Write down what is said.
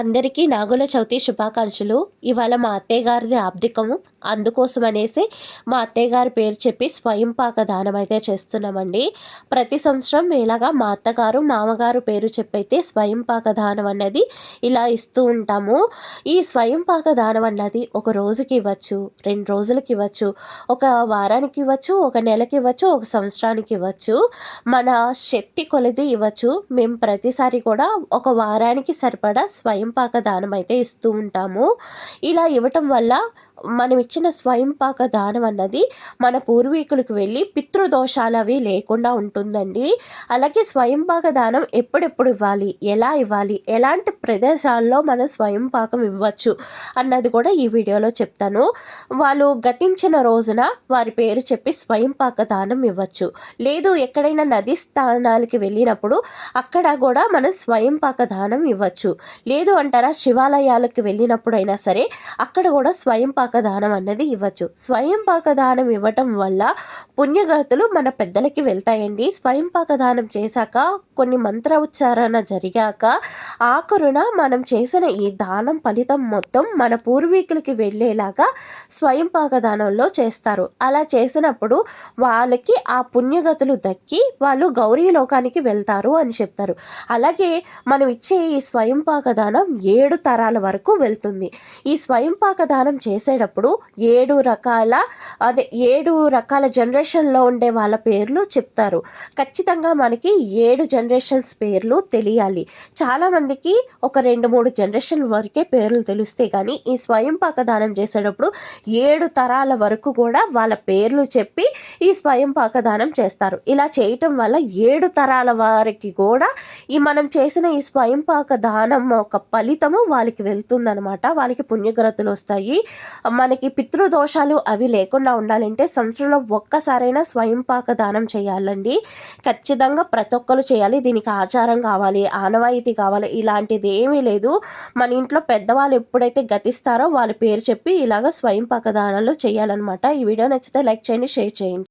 అందరికీ నాగుల చవితి శుభాకాంక్షలు. ఇవాళ మా అత్తయ్య గారిది ఆబ్దికము అందుకోసం అనేసి మా అత్తయ్య గారి పేరు చెప్పి స్వయం పాక దానం అయితే చేస్తున్నామండి. ప్రతి సంవత్సరం ఇలాగా మా అత్తగారు మామగారు పేరు చెప్పైతే స్వయం పాక దానం అన్నది ఇలా ఇస్తూ ఉంటాము. ఈ స్వయం పాక దానం అన్నది ఒక రోజుకి ఇవ్వచ్చు రెండు రోజులకి ఇవ్వచ్చు ఒక వారానికి ఇవ్వచ్చు ఒక నెలకి ఇవ్వచ్చు ఒక సంవత్సరానికి ఇవ్వచ్చు. మన శక్తి కొలది ఇవ్వచ్చు. మేము ప్రతిసారి కూడా ఒక వారానికి సరిపడా స్వయం స్వయంపాక దానం అయితే ఇస్తూ ఉంటాము. ఇలా ఇవ్వటం వల్ల మనం ఇచ్చిన స్వయంపాక దానం అన్నది మన పూర్వీకులకు వెళ్ళి పితృదోషాలు అవి లేకుండా ఉంటుందండి. అలాగే స్వయంపాక దానం ఎప్పుడెప్పుడు ఇవ్వాలి? ఎలా ఇవ్వాలి? ఎలాంటి ప్రదేశాల్లో మనం స్వయంపాకం ఇవ్వచ్చు? అన్నది కూడా ఈ వీడియోలో చెప్తాను. వాళ్ళు గతించిన రోజున వారి పేరు చెప్పి స్వయంపాక దానం ఇవ్వచ్చు. లేదు ఎక్కడైనా నది స్థానాలకి వెళ్ళినప్పుడు అక్కడ కూడా మనం స్వయంపాక దానం ఇవ్వచ్చు. లేదు అంటారా? శివాలయాలకు వెళ్ళినప్పుడైనా సరే అక్కడ కూడా స్వయంపాక దానం అన్నది ఇవ్వచ్చు. స్వయం దానం ఇవ్వటం వల్ల పుణ్యగతులు మన పెద్దలకి వెళ్తాయండి. స్వయం దానం చేశాక కొన్ని మంత్ర ఉచ్చారణ జరిగాక ఆఖరున మనం చేసిన ఈ దానం ఫలితం మొత్తం మన పూర్వీకులకి వెళ్ళేలాగా స్వయం దానంలో చేస్తారు. అలా చేసినప్పుడు వాళ్ళకి ఆ పుణ్యగతులు దక్కి వాళ్ళు గౌరీ లోకానికి వెళ్తారు అని చెప్తారు. అలాగే మనం ఇచ్చే ఈ స్వయం దానం ఏడు తరాల వరకు వెళ్తుంది. ఈ స్వయం దానం చేసేటప్పుడు ఏడు రకాల అదే ఏడు రకాల జనరేషన్లో ఉండే వాళ్ళ పేర్లు చెప్తారు. ఖచ్చితంగా మనకి ఏడు జనరేషన్స్ పేర్లు తెలియాలి. చాలామందికి ఒక రెండు మూడు జనరేషన్ వరకే పేర్లు తెలిస్తే కానీ ఈ స్వయం పాకదానం చేసేటప్పుడు ఏడు తరాల వరకు కూడా వాళ్ళ పేర్లు చెప్పి ఈ స్వయం పాకదానం చేస్తారు. ఇలా చేయటం వల్ల ఏడు తరాల వారికి కూడా ఈ మనం చేసిన ఈ స్వయం పాక దానం ఒక ఫలితము వాళ్ళకి వెళ్తుందనమాట వాళ్ళకి పుణ్యగ్రతులు వస్తాయి. మనకి పితృదోషాలు అవి లేకుండా ఉండాలంటే సంవత్సరంలో ఒక్కసారైనా స్వయం పాక దానం చేయాలండి. ఖచ్చితంగా ప్రతి ఒక్కరు చేయాలి. దీనికి ఆచారం కావాలి ఆనవాయితీ కావాలి ఇలాంటిది ఏమీ లేదు. మన ఇంట్లో పెద్దవాళ్ళు ఎప్పుడైతే గతిస్తారో వాళ్ళ పేరు చెప్పి ఇలాగ స్వయం పాక దానాలు చేయాలన్నమాట. ఈ వీడియో నచ్చితే లైక్ చేయండి షేర్ చేయండి.